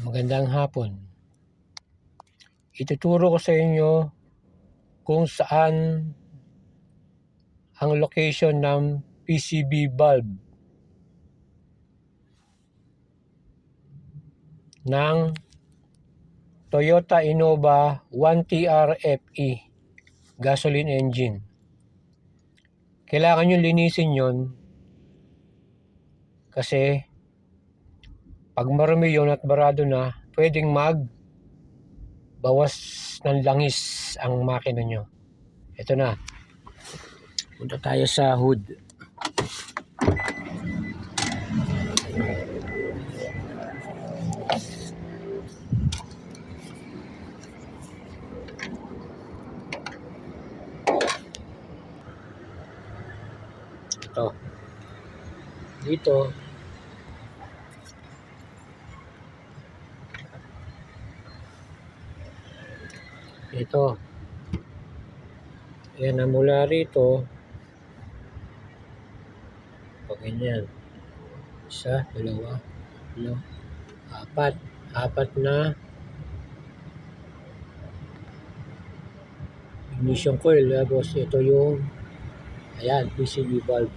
Magandang hapon. Ituturo ko sa inyo kung saan ang location ng PCB bulb ng Toyota Innova 1TR FE gasoline engine. Kailangan nyo linisin yon kasi pag marumi yun at barado na, pwedeng mag bawas ng langis ang makina nyo. Ito na. Punta tayo sa hood. Ito. Dito, ito. Yan na mula rito. Pag ganyan. Isa, dalawa, no, apat. Apat na ignition coil. Tapos ito yung ayan, PCB valve.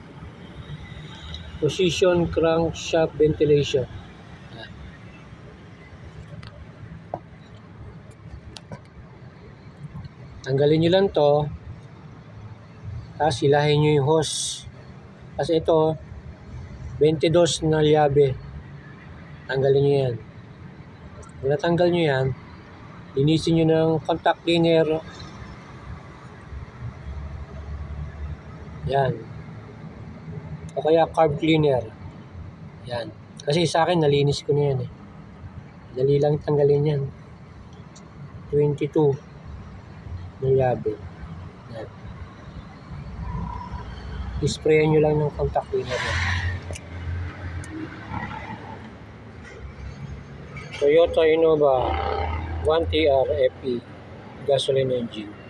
Position crankshaft ventilation. Tanggalin nyo lang to. Tapos hilahin nyo yung hose. Tapos ito, 22 na llave. Tanggalin nyo yan. Kung natanggal nyo yan, linisin nyo ng contact cleaner. Yan. O kaya carb cleaner. Yan. Kasi sa akin, nalinis ko na yan eh. Dali lang tanggalin yan. 22 na llave. Yan. Isprayan nyo lang ng contact yan. Toyota Innova 1TR FE gasoline engine.